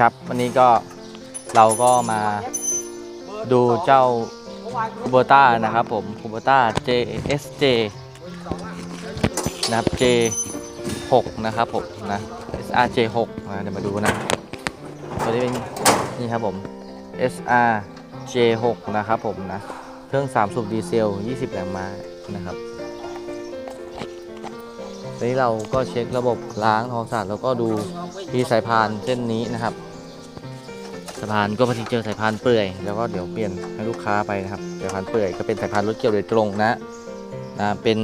ครับวันนี้ก็เราก็มาดูเจ้าคูเบต้านะครับผมคูเบต้า JSJ นะครับ J6 นะครับผมนะ SRJ6 นะเดี๋ยวมาดูนะ ตัวนี้เป็นนี่ครับผม SRJ6 นะครับผมนะ เครื่อง 3 สูบดีเซล 20 แรงม้านะครับ อนนี้เราก็เช็คระบบล้างทองสะอาดแล้วก็ดูที่สายพานเส้นนี้นะครับสายพานก็พอดีเจอสายพานเปื่อยแล้วก็เดี๋ยวเปลี่ยนให้ลูกค้าไปนะครับสายพานเปื่อยก็เป็นสายพานรถเกี่ยวโดยตรงนะนะเป็น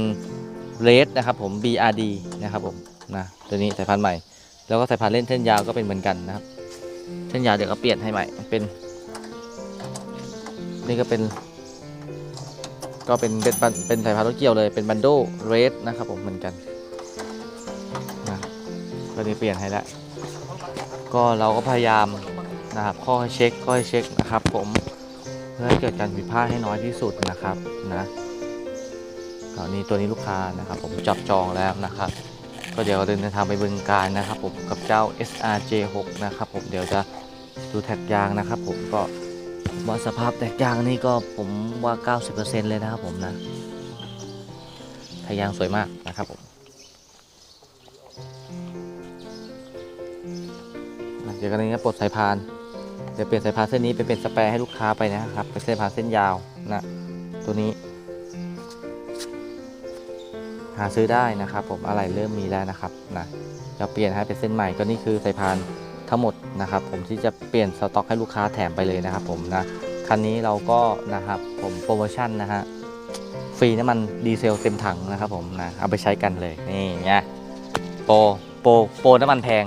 เรสนะครับผม BRD นะครับผมนะตัวนี้สายพานใหม่ แล้วก็สายพานเล่นเส้นยาวก็เป็นเหมือนกันนะครับ เส้นยาวเดี๋ยวก็เปลี่ยนให้ใหม่เป็นนี่ก็เป็นก็เป็นเป็นเป็นสายพานรถเกี่ยวเลยเป็นบันโดเรสนะครับผมเหมือนกัน ก็ได้เปลี่ยนให้แล้วก็เราก็พยายามนะครับข้อให้เช็คข้อให้เช็คนะครับ ผมเพื่อให้เกิดการผิดพลาดให้น้อยที่สุดนะครับนะก็นี่ตัวนี้ลูกค้านะครับ ผมจับจองแล้วนะครับ ก็เดี๋ยวเดินทางไปบึงการนะครับ ผมกับเจ้า SRJ6 นะครับ ผมเดี๋ยวจะดูแท็กยางนะครับ ผมก็ว่าสภาพแท็กยางนี่ก็ผมว่า 90%เลยนะครับผมนะแท็กยางสวยมากนะครับผม เดี๋ยวกันนี้ก็ปลดสายพานเดี๋ยวเปลี่ยนสายพานเส้นนี้ไปเป็นสแปรให้ลูกค้าไปนะครับเป็นสายพานเส้นยาวนะตัวนี้ หาซื้อได้นะครับ ผมอะไรเริ่มมีแล้วนะครับนะจะเปลี่ยนให้เป็นเส้นใหม่ก็นี่คือสายพานทั้งหมดนะครับ ผมที่จะเปลี่ยนสต็อกให้ลูกค้าแถมไปเลยนะครับ ผมนะคันนี้เราก็นะครับผมโปรโมชั่นนะฮะฟรีน้ำมันดีเซลเต็มถังนะครับผมนะเอาไปใช้กันเลยนี่ไงโปรโปรโปรน้ำมันแพง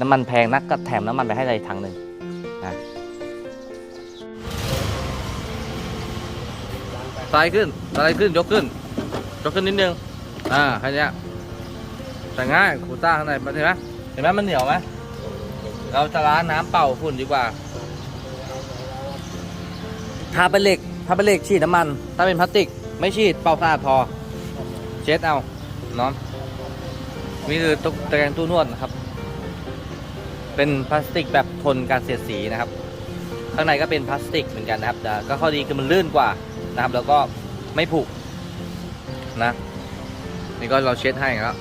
น้ำมันแพงนักก็แถมน้ำมันไปให้เลยถังหนึ่งนะสไลด์ขึ้นสไลด์ขึ้นยกขึ้น ยกขึ้นนิดนึง อ่าแค่เนี้ยแต่ง่ายขูต้าข้างในมันเห็นไหมเห็นไหมมันเหนียวไหมเราจะล้างน้ำเป่าฝุ่นดีกว่าถ้าเป็นเหล็กถ้าเป็นเหล็กฉีดน้ำมัน ถ้าเป็นพลาสติก ไม่ฉีดเป่าสะอาดพอ เช็ดเอาเนาะนี่คือตุ๊กตะแกรงตู้นวดนะครับ เป็นพลาสติกแบบทนการเสียดสีนะครับ ข้างในก็เป็นพลาสติกเหมือนกันนะครับแต่ก็ข้อดีคือมันลื่นกว่านะครับ แล้วก็ไม่ผุนะนี่ก็เราเช็ดให้แล้ว